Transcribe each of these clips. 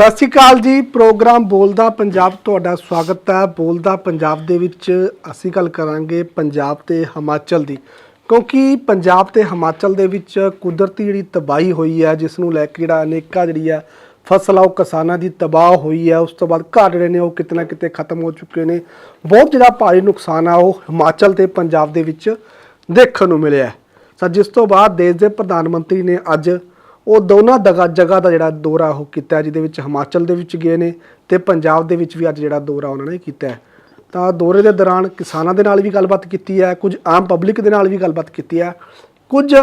ਸਤਿ ਸ਼੍ਰੀ ਅਕਾਲ ਜੀ। ਪ੍ਰੋਗਰਾਮ ਬੋਲਦਾ ਪੰਜਾਬ ਤੁਹਾਡਾ ਸਵਾਗਤ ਹੈ। ਬੋਲਦਾ ਪੰਜਾਬ ਦੇ ਵਿੱਚ ਅਸੀਂ ਗੱਲ ਕਰਾਂਗੇ ਪੰਜਾਬ ਤੇ ਹਿਮਾਚਲ ਦੀ। ਕਿਉਂਕਿ ਪੰਜਾਬ ਤੇ ਹਿਮਾਚਲ ਦੇ ਵਿੱਚ ਕੁਦਰਤੀ ਜਿਹੜੀ ਤਬਾਹੀ ਹੋਈ ਹੈ ਜਿਸ ਨੂੰ ਲੈ ਕੇ ਜਿਹੜਾ ਅਨੇਕਾਂ ਜਿਹੜੀ ਹੈ ਫਸਲ ਆ ਉਹ ਕਿਸਾਨਾਂ ਦੀ ਤਬਾਹ ਹੋਈ ਹੈ। ਉਸ ਤੋਂ ਬਾਅਦ ਘਰ ਜਿਹੜੇ ਨੇ, ਉਹ ਕਿਤੇ ਨਾ ਕਿਤੇ ਖਤਮ ਹੋ ਚੁੱਕੇ ਨੇ। ਬਹੁਤ ਜਿਹੜਾ ਭਾਰੀ ਨੁਕਸਾਨ ਆ, ਉਹ ਹਿਮਾਚਲ ਤੇ ਪੰਜਾਬ ਦੇ ਵਿੱਚ ਦੇਖਣ ਨੂੰ ਮਿਲਿਆ ਸਰ ਜਿਸ ਤੋਂ ਬਾਅਦ ਦੇਸ਼ ਦੇ ਪ੍ਰਧਾਨ ਮੰਤਰੀ ਨੇ ਅੱਜ ਉਹ ਦੋਨਾਂ ਦਗਾ ਜਗ੍ਹਾ ਦਾ ਜਿਹੜਾ ਦੌਰਾ ਉਹ ਕੀਤਾ ਜਿਹਦੇ ਵਿੱਚ ਹਿਮਾਚਲ ਦੇ ਵਿੱਚ ਗਏ ਨੇ ਤੇ ਪੰਜਾਬ ਦੇ ਵਿੱਚ ਵੀ ਅੱਜ ਜਿਹੜਾ ਦੌਰਾ ਉਹਨਾਂ ਨੇ ਕੀਤਾ ਤਾਂ ਦੌਰੇ ਦੇ ਦੌਰਾਨ ਕਿਸਾਨਾਂ ਦੇ ਨਾਲ ਵੀ ਗੱਲਬਾਤ ਕੀਤੀ ਹੈ, ਕੁਝ ਆਮ ਪਬਲਿਕ ਦੇ ਨਾਲ ਵੀ ਗੱਲਬਾਤ ਕੀਤੀ ਹੈ। ਕੁਝ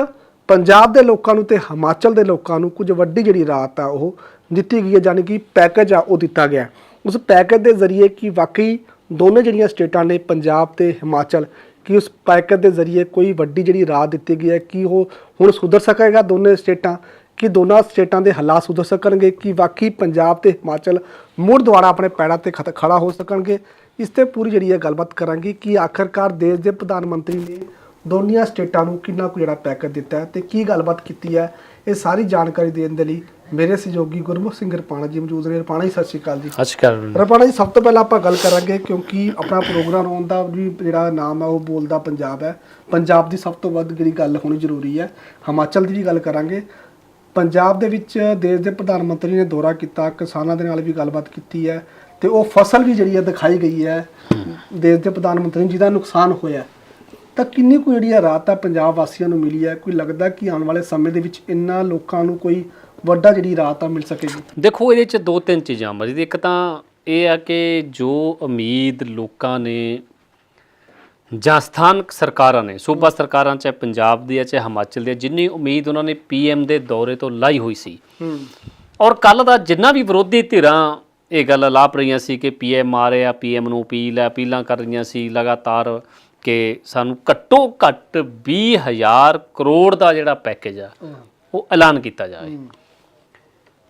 ਪੰਜਾਬ ਦੇ ਲੋਕਾਂ ਨੂੰ ਤੇ ਹਿਮਾਚਲ ਦੇ ਲੋਕਾਂ ਨੂੰ ਕੁਝ ਵੱਡੀ ਜਿਹੜੀ ਰਾਹਤ ਆ ਉਹ ਦਿੱਤੀ ਗਈ ਹੈ ਯਾਨੀ ਕਿ ਪੈਕੇਜ ਆ ਉਹ ਦਿੱਤਾ ਗਿਆ ਉਸ ਪੈਕੇਜ ਦੇ ਜ਼ਰੀਏ ਕਿ ਵਾਕਈ ਦੋਨੇ ਜਿਹੜੀਆਂ ਸਟੇਟਾਂ ਨੇ, ਪੰਜਾਬ ਤੇ ਹਿਮਾਚਲ, ਕਿ ਉਸ ਪੈਕੇਜ ਦੇ ਜ਼ਰੀਏ ਕੋਈ ਵੱਡੀ ਜਿਹੜੀ ਰਾਹ ਦਿੱਤੀ ਗਈ ਹੈ, ਕਿ ਉਹ ਹੁਣ ਸੁਧਰ ਸਕੇਗਾ ਦੋਨੇ ਸਟੇਟਾਂ। ਕਿ ਦੋਨਾਂ ਸਟੇਟਾਂ ਦੇ ਹਾਲਾਤ ਸੁਧਰ ਸਕਣਗੇ ਕਿ ਵਾਕਈ ਪੰਜਾਬ ਤੇ ਹਿਮਾਚਲ ਮੁੜ ਦੁਆਰਾ ਆਪਣੇ ਪੈਰਾਂ ਤੇ ਖੜਾ ਹੋ ਸਕਣਗੇ। ਇਸ ਤੇ ਪੂਰੀ ਜਿਹੜੀ ਹੈ ਗੱਲਬਾਤ ਕਰਾਂਗੇ ਕਿ ਆਖਰਕਾਰ ਦੇਸ਼ ਦੇ ਪ੍ਰਧਾਨ ਮੰਤਰੀ ਨੇ ਦੋਨੀਆਂ ਸਟੇਟਾਂ ਨੂੰ ਕਿੰਨਾ ਕੁ ਜਿਹੜਾ ਪੈਕੇਜ ਦਿੱਤਾ ਹੈ ਤੇ ਕੀ ਗੱਲਬਾਤ ਕੀਤੀ ਹੈ ਇਹ ਸਾਰੀ ਜਾਣਕਾਰੀ ਦੇਣ ਦੇ ਲਈ ਮੇਰੇ ਸਹਿਯੋਗੀ ਗੁਰਮੁਖ ਸਿੰਘ ਰਪਾਣਾ ਜੀ ਮੌਜੂਦ ਨੇ। ਰਪਾਣਾ ਜੀ ਸਤਿ ਸ਼੍ਰੀ ਅਕਾਲ ਜੀ। ਅਸ਼ਕਰ ਰਪਾਣਾ ਜੀ ਸਭ ਤੋਂ ਪਹਿਲਾਂ ਆਪਾਂ ਗੱਲ ਕਰਾਂਗੇ ਕਿਉਂਕਿ ਆਪਣਾ ਪ੍ਰੋਗਰਾਮ ਹੋਣ ਦਾ ਵੀ ਜਿਹੜਾ ਨਾਮ ਹੈ ਉਹ ਬੋਲਦਾ ਪੰਜਾਬ ਹੈ। ਪੰਜਾਬ ਦੀ ਸਭ ਤੋਂ ਵੱਧ ਜਿਹੜੀ ਗੱਲ ਹੋਣੀ ਜ਼ਰੂਰੀ ਹੈ। ਹਿਮਾਚਲ ਦੀ ਵੀ ਗੱਲ ਕਰਾਂਗੇ। ਪੰਜਾਬ ਦੇ ਵਿੱਚ ਦੇਸ਼ ਦੇ ਪ੍ਰਧਾਨ ਮੰਤਰੀ ਨੇ ਦੌਰਾ ਕੀਤਾ, ਕਿਸਾਨਾਂ ਦੇ ਨਾਲ ਵੀ ਗੱਲਬਾਤ ਕੀਤੀ ਹੈ ਤੇ ਉਹ ਫਸਲ ਵੀ ਜਿਹੜੀ ਹੈ ਦਿਖਾਈ ਗਈ ਹੈ। ਦੇਸ਼ ਦੇ ਪ੍ਰਧਾਨ ਮੰਤਰੀ ਨੂੰ ਜਿਹਦਾ ਨੁਕਸਾਨ ਹੋਇਆ ਤਾਂ ਕਿੰਨੀ ਕੁ ਜਿਹੜੀ ਹੈ ਰਾਹਤ ਆ ਪੰਜਾਬ ਵਾਸੀਆਂ ਨੂੰ ਮਿਲੀ ਹੈ? ਕੋਈ ਲੱਗਦਾ ਕਿ ਆਉਣ ਵਾਲੇ ਸਮੇਂ ਦੇ ਵਿੱਚ ਇੰਨਾ ਲੋਕਾਂ ਨੂੰ ਕੋਈ ਵੱਡਾ ਜਿਹੜੀ ਰਾਹਤ ਆ ਮਿਲ ਸਕੇਗੀ? ਦੇਖੋ, ਇਹਦੇ ਚ ਦੋ ਤਿੰਨ ਚੀਜ਼ਾਂ ਮਰਜ਼ੀ ਇੱਕ ਤਾਂ ਇਹ ਆ ਕਿ ਜੋ ਉਮੀਦ ਲੋਕਾਂ ਨੇ ਜਾਂ ਸਥਾਨਕ ਸਰਕਾਰਾਂ ਨੇ ਸੂਬਾ ਸਰਕਾਰਾਂ ਚਾਹੇ ਪੰਜਾਬ ਦੀ ਹੈ ਚਾਹੇ ਹਿਮਾਚਲ ਦੀ ਹੈ ਜਿੰਨੀ ਉਮੀਦ ਉਹਨਾਂ ਨੇ ਪੀਐਮ ਦੇ ਦੌਰੇ ਤੋਂ ਲਾਈ ਹੋਈ ਸੀ। ਹੂੰ। ਔਰ ਕੱਲ ਦਾ ਜਿੰਨਾ ਵੀ ਵਿਰੋਧੀ ਧਿਰਾਂ ਇਹ ਗੱਲ ਲਾਪ ਰਹੀਆਂ ਸੀ ਕਿ ਪੀਐਮ ਆ ਰਿਹਾ ਪੀਐਮ ਨੂੰ ਅਪੀਲ ਹੈ ਅਪੀਲਾਂ ਕਰ ਰਹੀਆਂ ਸੀ ਲਗਾਤਾਰ ਕਿ ਸਾਨੂੰ ਘੱਟੋ ਘੱਟ 20000 ਕਰੋੜ ਦਾ ਜਿਹੜਾ ਪੈਕੇਜ ਆ ਉਹ ਐਲਾਨ ਕੀਤਾ ਜਾਵੇ।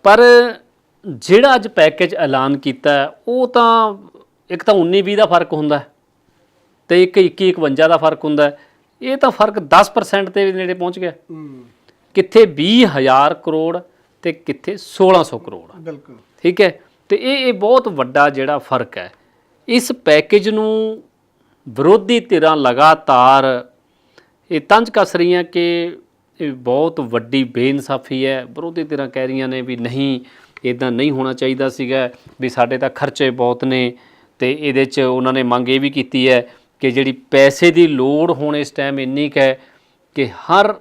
ਪਰ ਜਿਹੜਾ ਅੱਜ ਪੈਕੇਜ ਐਲਾਨ ਕੀਤਾ ਉਹ ਤਾਂ ਇੱਕ ਤਾਂ 19 20 ਦਾ ਫ਼ਰਕ ਹੁੰਦਾ। ਹੈ ਤੇ ਇੱਕ 21 51 ਦਾ ਫ਼ਰਕ ਹੁੰਦਾ। ਇਹ ਤਾਂ ਫ਼ਰਕ 10% ਦੇ ਨੇੜੇ ਪਹੁੰਚ ਗਿਆ। ਕਿੱਥੇ 20000 ਕਰੋੜ ਤੇ ਕਿੱਥੇ 1600 ਕਰੋੜ। ਬਿਲਕੁਲ। ਠੀਕ ਹੈ? ਤੇ ਇਹ ਇਹ ਬਹੁਤ ਵੱਡਾ ਜਿਹੜਾ ਫ਼ਰਕ ਹੈ। ਇਸ ਪੈਕੇਜ ਨੂੰ ਵਿਰੋਧੀ ਧਿਰਾਂ ਲਗਾਤਾਰ ਇਹ ਤੰਜ ਕੱਸ ਰਹੀਆਂ ਕਿ ਇਹ ਬਹੁਤ ਵੱਡੀ ਬੇਇਨਸਾਫੀ ਹੈ। ਵਿਰੋਧੀ ਧਿਰਾਂ ਕਹਿ ਰਹੀਆਂ ਨੇ ਵੀ ਨਹੀਂ ਇਦਾਂ ਨਹੀਂ ਹੋਣਾ ਚਾਹੀਦਾ ਸੀਗਾ ਵੀ ਸਾਡੇ ਤਾਂ ਖਰਚੇ ਬਹੁਤ ਨੇ ਤੇ ਇਹਦੇ 'ਚ ਉਹਨਾਂ ਨੇ ਮੰਗ ਇਹ ਵੀ ਕੀਤੀ ਹੈ ਕਿ ਜਿਹੜੀ ਪੈਸੇ ਦੀ ਲੋੜ ਹੁਣ ਇਸ ਟਾਈਮ ਇੰਨੀ ਕੁ ਹੈ ਕਿ ਹਰ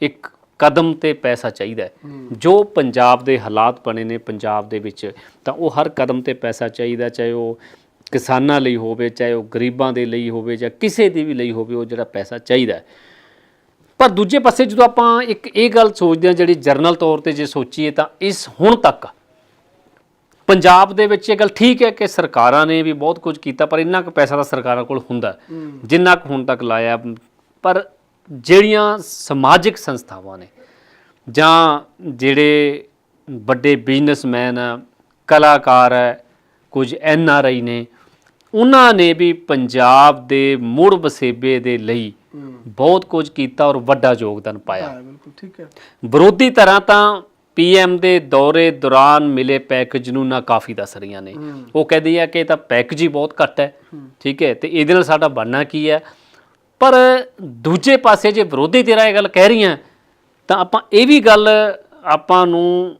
ਇੱਕ ਕਦਮ ਤੇ ਪੈਸਾ ਚਾਹੀਦਾ ਹੈ ਜੋ ਪੰਜਾਬ ਦੇ ਹਾਲਾਤ ਬਣੇ ਨੇ ਪੰਜਾਬ ਦੇ ਵਿੱਚ ਤਾਂ ਉਹ ਹਰ ਕਦਮ ਤੇ ਪੈਸਾ ਚਾਹੀਦਾ ਚਾਹੇ ਉਹ ਕਿਸਾਨਾਂ ਲਈ ਹੋਵੇ ਚਾਹੇ ਉਹ ਗਰੀਬਾਂ ਦੇ ਲਈ ਹੋਵੇ ਜਾਂ ਕਿਸੇ ਦੀ ਵੀ ਲਈ ਹੋਵੇ ਉਹ ਜਿਹੜਾ ਪੈਸਾ ਚਾਹੀਦਾ ਹੈ। ਪਰ ਦੂਜੇ ਪਾਸੇ ਜਦੋਂ ਆਪਾਂ ਇੱਕ ਇਹ ਗੱਲ ਸੋਚਦੇ ਹਾਂ ਜਿਹੜੀ ਜਰਨਲ ਤੌਰ ਤੇ ਜੇ ਸੋਚੀਏ ਤਾਂ ਇਸ ਹੁਣ ਤੱਕ ਪੰਜਾਬ ਦੇ ਵਿੱਚ ਇਹ ਗੱਲ ਠੀਕ ਹੈ ਕਿ ਸਰਕਾਰਾਂ ਨੇ ਵੀ ਬਹੁਤ ਕੁਝ ਕੀਤਾ ਪਰ ਇੰਨਾ ਕੁ ਪੈਸਾ ਤਾਂ ਸਰਕਾਰਾਂ ਕੋਲ ਹੁੰਦਾ। ਜਿੰਨਾ ਕੁ ਹੁਣ ਤੱਕ ਲਾਇਆ। ਪਰ ਜਿਹੜੀਆਂ ਸਮਾਜਿਕ ਸੰਸਥਾਵਾਂ ਨੇ ਜਾਂ ਜਿਹੜੇ ਵੱਡੇ ਬਿਜ਼ਨਸਮੈਨ ਆ ਕਲਾਕਾਰ ਹੈ ਕੁਝ ਐਨ ਆਰ ਆਈ ਨੇ ਉਹਨਾਂ ਨੇ ਵੀ ਪੰਜਾਬ ਦੇ ਮੁੜ ਵਸੇਬੇ ਦੇ ਲਈ ਬਹੁਤ ਕੁਝ ਕੀਤਾ ਔਰ ਵੱਡਾ ਯੋਗਦਾਨ ਪਾਇਆ। ਬਿਲਕੁਲ ਠੀਕ ਹੈ। ਵਿਰੋਧੀ ਤਰ੍ਹਾਂ ਤਾਂ ਪੀਐਮ ਦੇ ਦੌਰੇ ਦੌਰਾਨ ਮਿਲੇ ਪੈਕੇਜ ਨੂੰ ਨਾ ਕਾਫੀ ਦੱਸ ਰਹੀਆਂ ਨੇ। ਉਹ ਕਹਿੰਦੀ ਆ ਕਿ ਇਹ ਤਾਂ ਪੈਕੇਜ ਹੀ ਬਹੁਤ ਘੱਟ ਹੈ ਠੀਕ ਹੈ ਤੇ ਇਹਦੇ ਨਾਲ ਸਾਡਾ ਬਣਨਾ ਕੀ ਹੈ? ਪਰ ਦੂਜੇ ਪਾਸੇ ਜੇ ਵਿਰੋਧੀ ਧਿਰਾਂ ਇਹ ਗੱਲ ਕਹਿ ਰਹੀਆਂ ਤਾਂ ਆਪਾਂ ਇਹ ਵੀ ਗੱਲ ਆਪਾਂ ਨੂੰ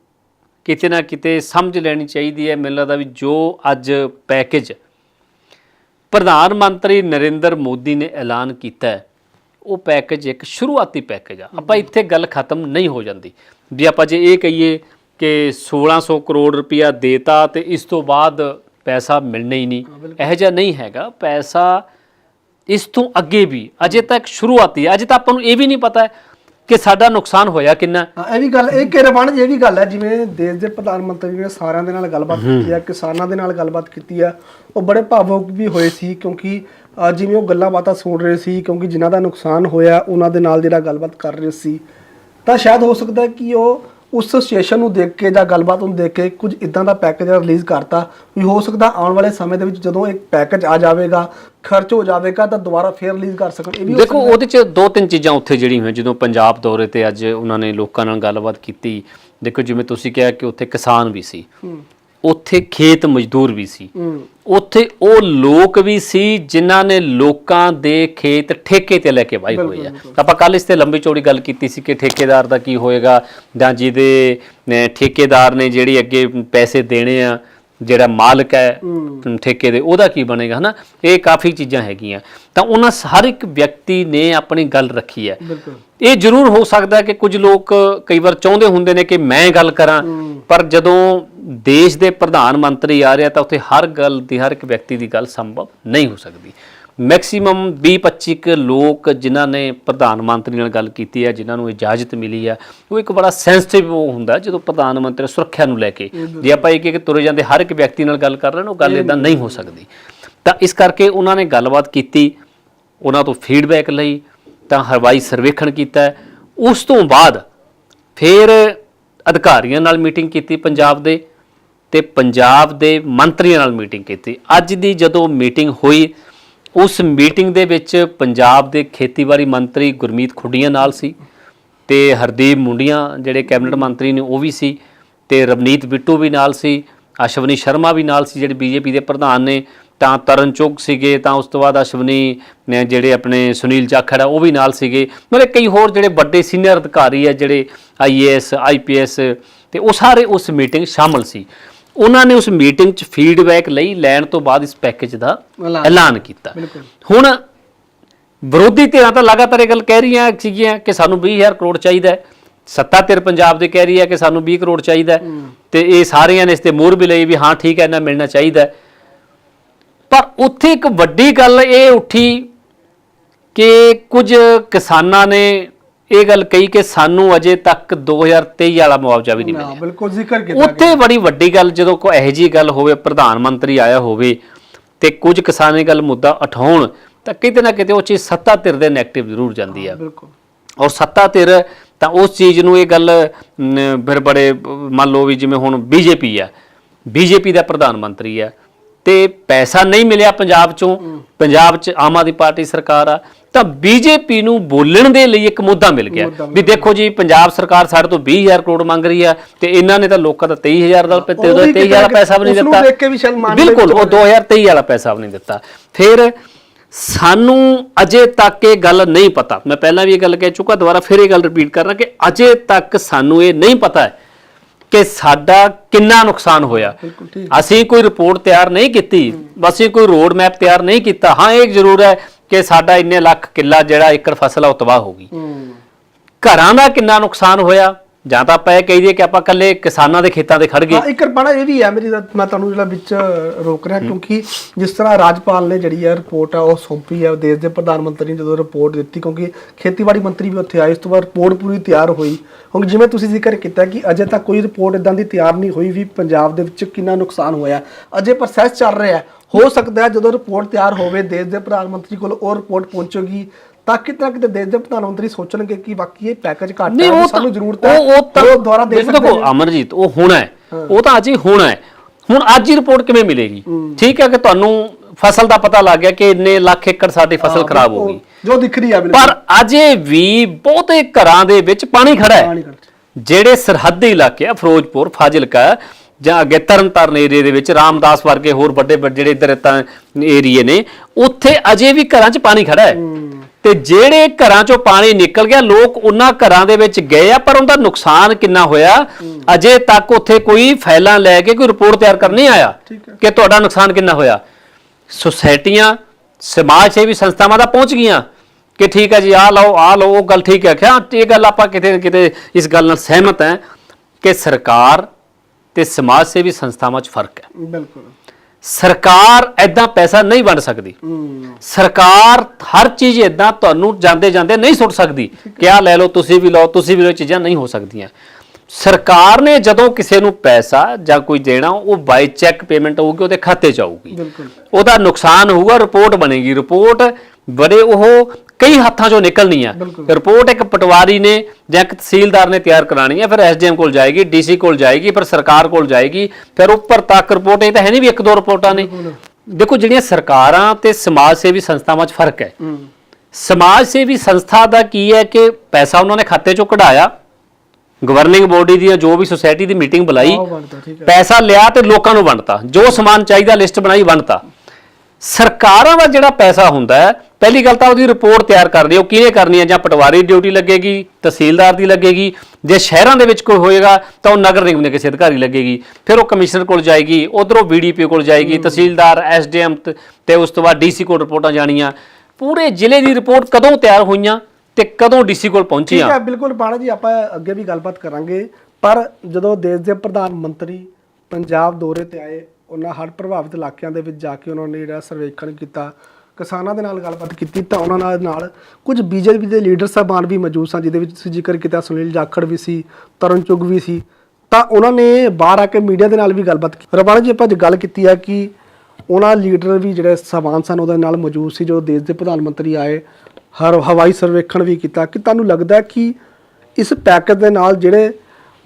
ਕਿਤੇ ਨਾ ਕਿਤੇ ਸਮਝ ਲੈਣੀ ਚਾਹੀਦੀ ਹੈ ਮੈਨੂੰ ਲੱਗਦਾ ਵੀ ਜੋ ਅੱਜ ਪੈਕੇਜ ਪ੍ਰਧਾਨ ਮੰਤਰੀ ਨਰਿੰਦਰ ਮੋਦੀ ਨੇ ਐਲਾਨ ਕੀਤਾ ਹੈ ਉਹ ਪੈਕੇਜ ਇੱਕ ਸ਼ੁਰੂਆਤੀ ਪੈਕੇਜ ਆ। ਆਪਾਂ ਇੱਥੇ ਗੱਲ ਖਤਮ ਨਹੀਂ ਹੋ ਜਾਂਦੀ। ਵੀ ਆਪਾਂ ਜੇ ਇਹ ਕਹੀਏ ਕਿ 1600 ਕਰੋੜ ਰੁਪਇਆ ਦੇਤਾ ਤੇ ਇਸ ਤੋਂ ਬਾਅਦ ਪੈਸਾ ਮਿਲਣਾ ਹੀ ਨਹੀਂ। ਇਹੋ ਜਿਹਾ ਨਹੀਂ ਹੈਗਾ। ਪੈਸਾ ਇਸ ਤੋਂ ਅੱਗੇ ਵੀ ਅਜੇ ਤੱਕ ਸ਼ੁਰੂਆਤੀ ਹੈ। ਅਜੇ ਤਾਂ ਆਪਾਂ ਨੂੰ ਇਹ ਵੀ ਨਹੀਂ ਪਤਾ ਕਿ ਸਾਡਾ ਨੁਕਸਾਨ ਹੋਇਆ ਕਿੰਨਾ। ਹਾਂ ਇਹ ਵੀ ਗੱਲ ਇਹ ਕਿਰਵਣ ਇਹ ਵੀ ਗੱਲ ਹੈ। ਜਿਵੇਂ ਦੇਸ਼ ਦੇ ਪ੍ਰਧਾਨ ਮੰਤਰੀ ਨੇ ਸਾਰਿਆਂ ਦੇ ਨਾਲ ਗੱਲਬਾਤ ਕੀਤੀ ਹੈ ਕਿਸਾਨਾਂ ਦੇ ਨਾਲ ਗੱਲਬਾਤ ਕੀਤੀ ਹੈ। ਉਹ ਬੜੇ ਭਾਵੁਕ ਵੀ ਹੋਏ ਸੀ ਕਿਉਂਕਿ ਜਿਵੇਂ ਉਹ ਗੱਲਾਂ ਬਾਤਾਂ ਸੁਣ ਰਹੇ ਸੀ ਕਿਉਂਕਿ ਜਿਨ੍ਹਾਂ ਦਾ ਨੁਕਸਾਨ ਹੋਇਆ ਉਹਨਾਂ ਦੇ ਨਾਲ ਜਿਹੜਾ ਗੱਲਬਾਤ ਕਰ ਰਹੇ ਸੀ। ਤਾਂ ਸ਼ਾਇਦ ਹੋ ਸਕਦਾ ਕਿ ਉਹ ਉਸ ਸਿਚੁਏਸ਼ਨ ਨੂੰ ਦੇਖ ਕੇ ਜਾਂ ਗੱਲਬਾਤ ਨੂੰ ਦੇਖ ਕੇ ਕੁਝ ਇਦਾਂ ਦਾ ਪੈਕੇਜ ਰਿਲੀਜ਼ ਕਰਤਾ। ਵੀ ਹੋ ਸਕਦਾ ਆਉਣ ਵਾਲੇ ਸਮੇਂ ਦੇ ਵਿੱਚ ਜਦੋਂ ਇੱਕ ਪੈਕੇਜ ਆ ਜਾਵੇਗਾ ਖਰਚ ਹੋ ਜਾਵੇਗਾ ਤਾਂ ਦੁਬਾਰਾ ਫੇਰ ਰਿਲੀਜ਼ ਕਰ ਸਕਣ। ਇਹ ਵੀ ਦੇਖੋ ਉਹਦੇ ਚ ਦੋ ਤਿੰਨ ਚੀਜ਼ਾਂ ਉੱਥੇ ਜਿਹੜੀਆਂ ਹੋਈਆਂ ਜਦੋਂ ਪੰਜਾਬ ਦੌਰੇ ਤੇ ਅੱਜ ਉਹਨਾਂ ਨੇ ਲੋਕਾਂ ਨਾਲ ਗੱਲਬਾਤ ਕੀਤੀ। ਦੇਖੋ ਜਿਵੇਂ ਤੁਸੀਂ ਕਿਹਾ ਕਿ ਉੱਥੇ ਕਿਸਾਨ ਵੀ ਸੀ। ਉੱਥੇ ਖੇਤ ਮਜ਼ਦੂਰ ਵੀ ਸੀ। ਉੱਥੇ ਉਹ ਲੋਕ ਵੀ ਸੀ ਜਿਨ੍ਹਾਂ ਨੇ ਲੋਕਾਂ ਦੇ ਖੇਤ ਠੇਕੇ ਤੇ ਲੈ ਕੇ ਵਾਹੀ ਹੋਏ ਆ। ਆਪਾਂ ਕੱਲ ਇਸ ਤੇ ਲੰਬੀ ਚੌੜੀ ਗੱਲ ਕੀਤੀ ਸੀ ਕਿ ਠੇਕੇਦਾਰ ਦਾ ਕੀ ਹੋਏਗਾ ਜਾਂ ਜਿਹਦੇ ਠੇਕੇਦਾਰ ਨੇ ਜਿਹੜੀ ਅੱਗੇ ਪੈਸੇ ਦੇਣੇ ਆ ਜਿਹੜਾ ਮਾਲਕ ਹੈ ਠੇਕੇ ਦੇ ਉਹਦਾ ਕੀ ਬਣੇਗਾ ਹਨਾ? ਇਹ ਕਾਫੀ ਚੀਜ਼ਾਂ ਹੈਗੀਆਂ। ਤਾਂ ਉਹਨਾਂ ਹਰ ਇੱਕ ਵਿਅਕਤੀ ਨੇ ਆਪਣੀ ਗੱਲ ਰੱਖੀ ਹੈ। ਇਹ ਜ਼ਰੂਰ ਹੋ ਸਕਦਾ ਕਿ ਕੁਝ ਲੋਕ ਕਈ ਵਾਰ ਚਾਹੁੰਦੇ ਹੁੰਦੇ ਨੇ ਕਿ ਮੈਂ ਗੱਲ ਕਰਾਂ ਪਰ ਜਦੋਂ ਦੇਸ਼ ਦੇ ਪ੍ਰਧਾਨ ਮੰਤਰੀ ਆ ਰਿਹਾ ਤਾਂ ਉੱਥੇ ਹਰ ਗੱਲ ਦੀ ਹਰ ਇੱਕ ਵਿਅਕਤੀ ਦੀ ਗੱਲ ਸੰਭਵ ਨਹੀਂ ਹੋ ਸਕਦੀ। ਮੈਕਸਿਮਮ 20-25 ਕੁ ਲੋਕ ਜਿਨ੍ਹਾਂ ਨੇ ਪ੍ਰਧਾਨ ਮੰਤਰੀ ਨਾਲ ਗੱਲ ਕੀਤੀ ਹੈ ਜਿਨ੍ਹਾਂ ਨੂੰ ਇਜਾਜ਼ਤ ਮਿਲੀ ਹੈ ਉਹ ਇੱਕ ਬੜਾ ਸੈਂਸਿਟਿਵ ਉਹ ਹੁੰਦਾ ਜਦੋਂ ਪ੍ਰਧਾਨ ਮੰਤਰੀ ਸੁਰੱਖਿਆ ਨੂੰ ਲੈ ਕੇ ਜੇ ਆਪਾਂ ਇੱਕ ਇੱਕ ਤੁਰੇ ਜਾਂਦੇ ਹਰ ਇੱਕ ਵਿਅਕਤੀ ਨਾਲ ਗੱਲ ਕਰ ਰਹੇ ਨੇ ਉਹ ਗੱਲ ਇਦਾਂ ਨਹੀਂ ਹੋ ਸਕਦੀ। ਤਾਂ ਇਸ ਕਰਕੇ ਉਹਨਾਂ ਨੇ ਗੱਲਬਾਤ ਕੀਤੀ ਉਹਨਾਂ ਤੋਂ ਫੀਡਬੈਕ ਲਈ ਤਾਂ ਹਵਾਈ ਸਰਵੇਖਣ ਕੀਤਾ। ਉਸ ਤੋਂ ਬਾਅਦ ਫਿਰ ਅਧਿਕਾਰੀਆਂ ਨਾਲ ਮੀਟਿੰਗ ਕੀਤੀ ਪੰਜਾਬ ਦੇ ਤੇ ਪੰਜਾਬ ਦੇ ਮੰਤਰੀਆਂ ਨਾਲ ਮੀਟਿੰਗ ਕੀਤੀ। ਅੱਜ ਦੀ ਜਦੋਂ ਮੀਟਿੰਗ ਹੋਈ ਉਸ ਮੀਟਿੰਗ ਦੇ ਵਿੱਚ ਪੰਜਾਬ ਦੇ ਖੇਤੀਬਾੜੀ ਮੰਤਰੀ ਗੁਰਮੀਤ ਖੁੱਡੀਆਂ ਨਾਲ ਸੀ ਤੇ ਹਰਦੀਪ ਮੁੰਡੀਆਂ, ਜਿਹੜੇ ਕੈਬਨਿਟ ਮੰਤਰੀ ਨੇ, ਉਹ ਵੀ ਸੀ ਤੇ ਰਵਨੀਤ ਬਿੱਟੂ ਵੀ ਨਾਲ ਸੀ, ਅਸ਼ਵਨੀ ਸ਼ਰਮਾ ਵੀ ਨਾਲ ਸੀ, ਜਿਹੜੇ ਬੀਜੇਪੀ ਦੇ ਪ੍ਰਧਾਨ ਨੇ, ਤਾਂ ਤਰਨ ਚੁੱਗ ਸੀਗੇ, ਤਾਂ ਉਸ ਤੋਂ ਬਾਅਦ ਅਸ਼ਵਨੀ ਨੇ ਜਿਹੜੇ ਆਪਣੇ ਸੁਨੀਲ ਜਾਖੜ ਆ, ਉਹ ਵੀ ਨਾਲ ਸੀਗੇ। ਮਤਲਬ ਕਈ ਹੋਰ ਜਿਹੜੇ ਵੱਡੇ ਸੀਨੀਅਰ ਅਧਿਕਾਰੀ ਆ, ਜਿਹੜੇ ਆਈਏਐਸ ਆਈਪੀਐਸ ਤੇ ਉਹ ਸਾਰੇ ਉਸ ਮੀਟਿੰਗ ਸ਼ਾਮਲ ਸੀ। ਉਹਨਾਂ ਨੇ ਉਸ ਮੀਟਿੰਗ 'ਚ ਫੀਡਬੈਕ ਲਈ ਲੈਣ ਤੋਂ ਬਾਅਦ ਇਸ ਪੈਕੇਜ ਦਾ ਐਲਾਨ। ਕੀਤਾ। ਹੁਣ ਵਿਰੋਧੀ ਧਿਰਾਂ ਤਾਂ ਲਗਾਤਾਰ ਇਹ ਗੱਲ ਕਹਿ ਰਹੀਆਂ ਸੀਗੀਆਂ ਕਿ ਸਾਨੂੰ 20000 ਕਰੋੜ ਚਾਹੀਦਾ ਹੈ ਸੱਤਾ ਧਿਰ ਪੰਜਾਬ ਦੇ ਕਹਿ ਰਹੀ ਹੈ ਕਿ ਸਾਨੂੰ 20 ਕਰੋੜ ਚਾਹੀਦਾ ਹੈ ਤੇ ਇਹ ਸਾਰਿਆਂ ਨੇ ਇਸ ਤੇ ਮੋਹਰ ਵੀ ਲਈ ਵੀ ਹਾਂ ਠੀਕ ਹੈ ਇਹਨਾਂ ਮਿਲਣਾ ਚਾਹੀਦਾ ਹੈ ਪਰ ਉੱਥੇ ਇੱਕ ਵੱਡੀ ਗੱਲ ਇਹ ਉੱਠੀ ਕਿ ਕੁਝ ਕਿਸਾਨਾਂ ਨੇ ਇਹ ਗੱਲ ਕਹੀ ਕਿ ਸਾਨੂੰ ਅਜੇ ਤੱਕ 2023 ਵਾਲਾ ਮੁਆਵਜ਼ਾ ਵੀ ਨਹੀਂ ਨਾ ਮਿਲਿਆ। ਬਿਲਕੁਲ ਜ਼ਿਕਰ ਕੀਤਾ ਉੱਥੇ ਬੜੀ ਵੱਡੀ ਗੱਲ ਜਦੋਂ ਕੋਈ ਇਹੋ ਜਿਹੀ ਗੱਲ ਹੋਵੇ ਪ੍ਰਧਾਨ ਮੰਤਰੀ ਆਇਆ ਹੋਵੇ ਤੇ ਕੁਝ ਕਿਸਾਨ ਗੱਲ ਮੁੱਦਾ ਉਠਾਉਣ ਤਾਂ ਕਿਤੇ ਨਾ ਕਿਤੇ ਉਹ ਚੀਜ਼ ਸੱਤਾ ਧਿਰ ਦੇ ਨੈਗੇਟਿਵ ਜ਼ਰੂਰ ਜਾਂਦੀ ਹੈ ਬਿਲਕੁਲ। ਔਰ ਸੱਤਾ ਧਿਰ ਤਾਂ ਉਸ ਚੀਜ਼ ਨੂੰ ਇਹ ਗੱਲ ਫਿਰ ਬੜੇ ਮੰਨ ਲਓ ਵੀ ਜਿਵੇਂ ਹੁਣ ਬੀਜੇਪੀ ਆ। ਬੀਜੇਪੀ ਦਾ ਪ੍ਰਧਾਨ ਮੰਤਰੀ ਆ। ਤੇ ਪੈਸਾ ਨਹੀਂ ਮਿਲਿਆ ਪੰਜਾਬ ਚੋਂ ਪੰਜਾਬ 'ਚ ਆਮ ਆਦਮੀ ਪਾਰਟੀ ਸਰਕਾਰ ਆ ਤਾਂ ਬੀਜੇਪੀ ਨੂੰ ਬੋਲਣ ਦੇ ਲਈ ਇੱਕ ਮੁੱਦਾ ਮਿਲ ਗਿਆ। ਵੀ ਦੇਖੋ ਜੀ ਪੰਜਾਬ ਸਰਕਾਰ ਸਾਡੇ ਤੋਂ 20000 ਕਰੋੜ ਮੰਗ ਰਹੀ ਆ ਤੇ ਇਹਨਾਂ ਨੇ ਤਾਂ ਲੋਕਾਂ ਦਾ 23000 ਦਾ ਵੀ 23000 ਦਾ ਪੈਸਾ ਵੀ ਨਹੀਂ ਦਿੱਤਾ। ਦੇਖ ਕੇ ਵੀ ਸ਼ਾਇਦ ਮਾਨ ਦੇ ਬਿਲਕੁਲ ਉਹ 2023 ਵਾਲਾ ਪੈਸਾ ਵੀ ਨਹੀਂ ਦਿੱਤਾ। ਫਿਰ ਸਾਨੂੰ ਅਜੇ ਤੱਕ ਇਹ ਗੱਲ ਨਹੀਂ ਪਤਾ। ਮੈਂ ਪਹਿਲਾਂ ਵੀ ਇਹ ਗੱਲ ਕਹਿ ਚੁੱਕਾ ਦੁਬਾਰਾ ਫਿਰ ਇਹ ਗੱਲ ਰਿਪੀਟ ਕਰਨਾ ਕਿ ਅਜੇ ਤੱਕ ਸਾਨੂੰ ਇਹ ਨਹੀਂ ਪਤਾ ਹੈ ਕਿ ਸਾਡਾ ਕਿੰਨਾ ਨੁਕਸਾਨ ਹੋਇਆ। ਅਸੀਂ ਕੋਈ ਰਿਪੋਰਟ ਤਿਆਰ ਨਹੀਂ ਕੀਤੀ ਅਸੀਂ ਕੋਈ ਰੋਡ ਮੈਪ ਤਿਆਰ ਨਹੀਂ ਕੀਤਾ। ਹਾਂ ਇਹ ਜ਼ਰੂਰ ਹੈ ਕਿ ਸਾਡਾ ਇੰਨੇ ਲੱਖ ਕਿੱਲਾ ਜਿਹੜਾ ਏਕੜ ਫਸਲ ਆ ਉਹ ਤਬਾਹ ਹੋ ਗਈ। ਘਰਾਂ ਦਾ ਕਿੰਨਾ ਨੁਕਸਾਨ ਹੋਇਆ ਜਾਂ ਤਾਂ ਆਪਾਂ ਇਹ ਕਹਿ ਦਈਏ ਕਿ ਆਪਾਂ ਇਕੱਲੇ ਕਿਸਾਨਾਂ ਦੇ ਖੇਤਾਂ ਤੇ ਖੜ ਗਏ। ਹਾਂ ਇੱਕ ਬੜਾ ਇਹ ਵੀ ਹੈ ਮੇਰੀ ਤਾਂ- ਮੈਂ ਤੁਹਾਨੂੰ ਜਿਹੜਾ ਵਿੱਚ ਰੋਕ ਰਿਹਾ ਕਿਉਂਕਿ ਜਿਸ ਤਰ੍ਹਾਂ ਰਾਜਪਾਲ ਨੇ ਜਿਹੜੀ ਹੈ ਰਿਪੋਰਟ ਆ ਉਹ ਸੌਂਪੀ ਹੈ ਦੇਸ਼ ਦੇ ਪ੍ਰਧਾਨ ਮੰਤਰੀ ਨੇ ਜਦੋਂ ਰਿਪੋਰਟ ਦਿੱਤੀ ਕਿਉਂਕਿ ਖੇਤੀਬਾੜੀ ਮੰਤਰੀ ਵੀ ਉੱਥੇ ਆਏ ਇਸ ਤੋਂ ਬਾਅਦ ਰਿਪੋਰਟ ਪੂਰੀ ਤਿਆਰ ਹੋਈ। ਹੁਣ ਜਿਵੇਂ ਤੁਸੀਂ ਜ਼ਿਕਰ ਕੀਤਾ ਕਿ ਅਜੇ ਤੱਕ ਕੋਈ ਰਿਪੋਰਟ ਇਦਾਂ ਦੀ ਤਿਆਰ ਨਹੀਂ ਹੋਈ ਵੀ ਪੰਜਾਬ ਦੇ ਵਿੱਚ ਕਿੰਨਾ ਨੁਕਸਾਨ ਹੋਇਆ ਅਜੇ ਪ੍ਰੋਸੈਸ ਚੱਲ ਰਿਹਾ ਹੈ। ਹੋ ਸਕਦਾ ਹੈ ਜਦੋਂ ਰਿਪੋਰਟ ਤਿਆਰ ਹੋਵੇ ਦੇਸ਼ ਦੇ ਪ੍ਰਧਾਨ ਮੰਤਰੀ ਕੋਲ ਉਹ ਰਿਪੋਰਟ ਪਹੁੰਚੇਗੀ ਤਾਂ ਕਿਤੇ ਨਾ ਕਿਤੇ ਦੇਸ਼ ਦੇ ਪ੍ਰਧਾਨ ਮੰਤਰੀ ਸੋਚਣਗੇ ਕਿ ਵਾਕਈ ਇਹ ਪੈਕੇਜ ਘੱਟ ਹੈ ਸਾਨੂੰ ਜ਼ਰੂਰਤ ਹੈ ਉਹ ਉਹ ਤਾਂ ਦੇ ਸਕਦੇ ਦੇਖੋ। ਅਮਰਜੀਤ ਉਹ ਹੋਣਾ ਹੈ। ਉਹ ਤਾਂ ਅੱਜ ਹੀ ਹੋਣਾ ਹੈ। ਹੁਣ ਅੱਜ ਹੀ ਰਿਪੋਰਟ ਕਿਵੇਂ ਮਿਲੇਗੀ? ਠੀਕ ਹੈ ਕਿ ਤੁਹਾਨੂੰ ਫਸਲ ਦਾ ਪਤਾ ਲੱਗ ਗਿਆ ਕਿ ਇੰਨੇ ਲੱਖ ਏਕੜ ਸਾਡੀ ਫਸਲ ਖਰਾਬ ਹੋ ਗਈ। ਜੋ ਦਿਖ ਰਹੀ ਹੈ ਬਿਲਕੁਲ। ਪਰ ਅਜੇ ਵੀ ਬਹੁਤੇ ਘਰਾਂ ਦੇ ਵਿੱਚ ਪਾਣੀ ਖੜਾ ਹੈ। ਜਿਹੜੇ ਸਰਹੱਦੀ ਇਲਾਕੇ ਆ ਫਿਰੋਜ਼ਪੁਰ ਫਾਜ਼ਿਲਕਾ ਜਾਂ ਅੱਗੇ ਤਰਨਤਾਰਨ ਏਰੀਏ ਦੇ ਵਿੱਚ ਰਾਮਦਾਸ ਵਰਗੇ ਹੋਰ ਵੱਡੇ ਵੱਡੇ ਜਿਹੜੇ ਇੱਧਰ ਤਾਂ ਏਰੀਏ ਨੇ ਉੱਥੇ ਅਜੇ ਵੀ ਘਰਾਂ 'ਚ ਪਾਣੀ ਖੜਾ ਹੈ। ਤੇ ਜਿਹੜੇ ਘਰਾਂ 'ਚੋਂ ਪਾਣੀ ਨਿਕਲ ਗਿਆ ਲੋਕ ਉਹਨਾਂ ਘਰਾਂ ਦੇ ਵਿੱਚ ਗਏ ਆ ਪਰ ਉਹਦਾ ਨੁਕਸਾਨ ਕਿੰਨਾ ਹੋਇਆ? ਅਜੇ ਤੱਕ ਉੱਥੇ ਕੋਈ ਫਾਈਲਾਂ ਲੈ ਕੇ ਕੋਈ ਰਿਪੋਰਟ ਤਿਆਰ ਕਰਨ ਨਹੀਂ ਆਇਆ। ਕਿ ਤੁਹਾਡਾ ਨੁਕਸਾਨ ਕਿੰਨਾ ਹੋਇਆ। ਸੁਸਾਇਟੀਆਂ ਸਮਾਜ ਸੇਵੀ ਸੰਸਥਾਵਾਂ ਦਾ ਪਹੁੰਚ ਗਈਆਂ ਕਿ ਠੀਕ ਹੈ ਜੀ ਆ ਲਓ ਆ ਲਓ ਉਹ ਗੱਲ ਠੀਕ ਹੈ। ਕਿਹਾ ਇਹ ਗੱਲ ਆਪਾਂ ਕਿਤੇ ਕਿਤੇ ਇਸ ਗੱਲ ਨਾਲ ਸਹਿਮਤ ਹੈ ਕਿ ਸਰਕਾਰ ਤੇ ਸਮਾਜ ਸੇਵੀ ਸੰਸਥਾਵਾਂ 'ਚ ਫ਼ਰਕ ਹੈ। ਬਿਲਕੁਲ। ਸਰਕਾਰ ਐਦਾਂ ਪੈਸਾ ਨਹੀਂ ਵੰਡ ਸਕਦੀ। ਸਰਕਾਰ ਹਰ ਚੀਜ਼ ਇਦਾਂ ਤੁਹਾਨੂੰ ਜਾਂਦੇ ਜਾਂਦੇ ਨਹੀਂ ਸੁੱਟ ਸਕਦੀ। ਕਿ ਆ ਲੈ ਲਓ ਤੁਸੀਂ ਵੀ ਲਓ ਤੁਸੀਂ ਵੀ ਲਓ ਚੀਜ਼ਾਂ ਨਹੀਂ ਹੋ ਸਕਦੀਆਂ। ਸਰਕਾਰ ਨੇ ਜਦੋਂ ਕਿਸੇ ਨੂੰ ਪੈਸਾ ਜਾਂ ਕੋਈ ਦੇਣਾ ਉਹ ਬਾਈ ਚੈੱਕ ਪੇਮੈਂਟ ਹੋਊਗੀ ਉਹਦੇ ਖਾਤੇ 'ਚ ਆਊਗੀ। ਬਿਲਕੁਲ। ਉਹਦਾ ਨੁਕਸਾਨ ਹੋਊਗਾ ਰਿਪੋਰਟ ਬਣੇਗੀ। ਰਿਪੋਰਟ ਬੜੇ ਉਹ ਕਈ ਹੱਥਾਂ 'ਚੋਂ ਨਿਕਲਣੀ ਆ। ਬਿਲਕੁਲ। ਰਿਪੋਰਟ ਇੱਕ ਪਟਵਾਰੀ ਨੇ ਜਾਂ ਇੱਕ ਤਹਿਸੀਲਦਾਰ ਨੇ ਤਿਆਰ ਕਰਾਣੀ ਹੈ ਫਿਰ ਐਸਡੀਐਮ ਕੋਲ ਜਾਏਗੀ ਡੀਸੀ ਕੋਲ ਜਾਏਗੀ ਫਿਰ ਸਰਕਾਰ ਕੋਲ ਜਾਏਗੀ ਫਿਰ ਉੱਪਰ ਤੱਕ ਰਿਪੋਰਟ ਇਹ ਤਾਂ ਹੈ ਨਹੀਂ ਵੀ ਇੱਕ ਦੋ ਰਿਪੋਰਟਾਂ ਨੇ। ਦੇਖੋ ਜਿਹੜੀਆਂ ਸਰਕਾਰਾਂ ਤੇ ਸਮਾਜ ਸੇਵੀ ਸੰਸਥਾਵਾਂ 'ਚ ਫ਼ਰਕ ਹੈ। ਹੂੰ। ਸਮਾਜ ਸੇਵੀ ਸੰਸਥਾ ਦਾ ਕੀ ਹੈ ਕਿ ਪੈਸਾ ਉਹਨਾਂ ਨੇ ਖਾਤੇ 'ਚੋਂ ਕਢਾਇਆ। ਗਵਰਨਿੰਗ ਬੋਡੀ ਦੀਆਂ ਜੋ ਵੀ ਸੁਸਾਇਟੀ ਦੀ ਮੀਟਿੰਗ ਬੁਲਾਈ ਆਹ ਬਣਦਾ ਠੀਕ ਹੈ। ਪੈਸਾ ਲਿਆ ਤੇ ਲੋਕਾਂ ਨੂੰ ਵੰਡਤਾ। ਜੋ ਸਮਾਨ ਚਾਹੀਦਾ ਲਿਸਟ ਬਣਾਈ ਵੰਡਤਾ। ਸਰਕਾਰਾਂ ਦਾ ਜਿਹੜਾ ਪੈਸਾ ਹੁੰਦਾ ਹੈ ਪਹਿਲੀ ਗੱਲ ਤਾਂ ਉਹਦੀ ਰਿਪੋਰਟ ਤਿਆਰ ਕਰਨੀ ਉਹ ਕਿਹਨੇ ਕਰਨੀ ਹੈ? ਜਾਂ ਪਟਵਾਰੀ ਡਿਊਟੀ ਲੱਗੇਗੀ ਤਹਿਸੀਲਦਾਰ ਦੀ ਲੱਗੇਗੀ ਜੇ ਸ਼ਹਿਰਾਂ ਦੇ ਵਿੱਚ ਕੋਈ ਹੋਏਗਾ ਤਾਂ ਉਹ ਨਗਰ ਨਿਗਮ ਦੇ ਕਿਸੇ ਅਧਿਕਾਰੀ ਲੱਗੇਗੀ। ਫਿਰ ਉਹ ਕਮਿਸ਼ਨਰ ਕੋਲ ਜਾਏਗੀ ਉਧਰੋਂ ਬੀਡੀਪੀ ਕੋਲ ਜਾਏਗੀ ਤਹਿਸੀਲਦਾਰ ਐਸਡੀਐਮ ਤੇ ਉਸ ਤੋਂ ਬਾਅਦ ਡੀਸੀ ਕੋਲ ਰਿਪੋਰਟਾਂ ਜਾਣੀਆਂ। ਪੂਰੇ ਜ਼ਿਲ੍ਹੇ ਦੀ ਰਿਪੋਰਟ ਕਦੋਂ ਤਿਆਰ ਹੋਈਆਂ ਤੇ ਕਦੋਂ ਡੀਸੀ ਕੋਲ ਠੀਕ ਪਹੁੰਚੀਆਂ ਹੈ ਬਿਲਕੁਲ ਬਾਣਾ ਜੀ ਆਪਾਂ ਅੱਗੇ ਵੀ ਗੱਲਬਾਤ ਕਰਾਂਗੇ। ਪਰ ਜਦੋਂ ਦੇਸ਼ ਦੇ ਪ੍ਰਧਾਨ ਮੰਤਰੀ ਪੰਜਾਬ ਦੌਰੇ ਤੇ ਆਏ ਉਹਨਾਂ ਹੜ੍ਹ ਪ੍ਰਭਾਵਿਤ ਇਲਾਕਿਆਂ ਦੇ ਵਿੱਚ ਜਾ ਕੇ ਉਹਨਾਂ ਨੇ ਜਿਹੜਾ ਸਰਵੇਖਣ ਕੀਤਾ ਕਿਸਾਨਾਂ ਦੇ ਨਾਲ ਗੱਲਬਾਤ ਕੀਤੀ ਤਾਂ ਉਹਨਾਂ ਨਾਲ ਨਾਲ ਕੁਝ ਬੀਜੇਪੀ ਦੇ ਲੀਡਰ ਸਾਹਿਬਾਨ ਵੀ ਮੌਜੂਦ ਸਨ, ਜਿਹਦੇ ਵਿੱਚ ਤੁਸੀਂ ਜ਼ਿਕਰ ਕੀਤਾ, ਸੁਨੀਲ ਜਾਖੜ ਵੀ ਸੀ ਤਰਨ ਚੁੱਗ ਵੀ ਸੀ। ਤਾਂ ਉਹਨਾਂ ਨੇ ਬਾਹਰ ਆ ਕੇ ਮੀਡੀਆ ਦੇ ਨਾਲ ਵੀ ਗੱਲਬਾਤ ਕੀਤੀ। ਰਬਾਣਾ ਜੀ, ਆਪਾਂ ਅੱਜ ਗੱਲ ਕੀਤੀ ਹੈ ਕਿ ਉਹਨਾਂ ਲੀਡਰ ਵੀ ਜਿਹੜੇ ਸਾਹਿਬਾਨ ਸਨ, ਉਹਦੇ ਨਾਲ ਮੌਜੂਦ ਸੀ, ਜੋ ਦੇਸ਼ ਦੇ ਪ੍ਰਧਾਨ ਮੰਤਰੀ ਆਏ, ਹਰ ਹਵਾਈ ਸਰਵੇਖਣ ਵੀ ਕੀਤਾ। ਕਿ ਤੁਹਾਨੂੰ ਲੱਗਦਾ ਕਿ ਇਸ ਪੈਕੇਜ ਦੇ ਨਾਲ ਜਿਹੜੇ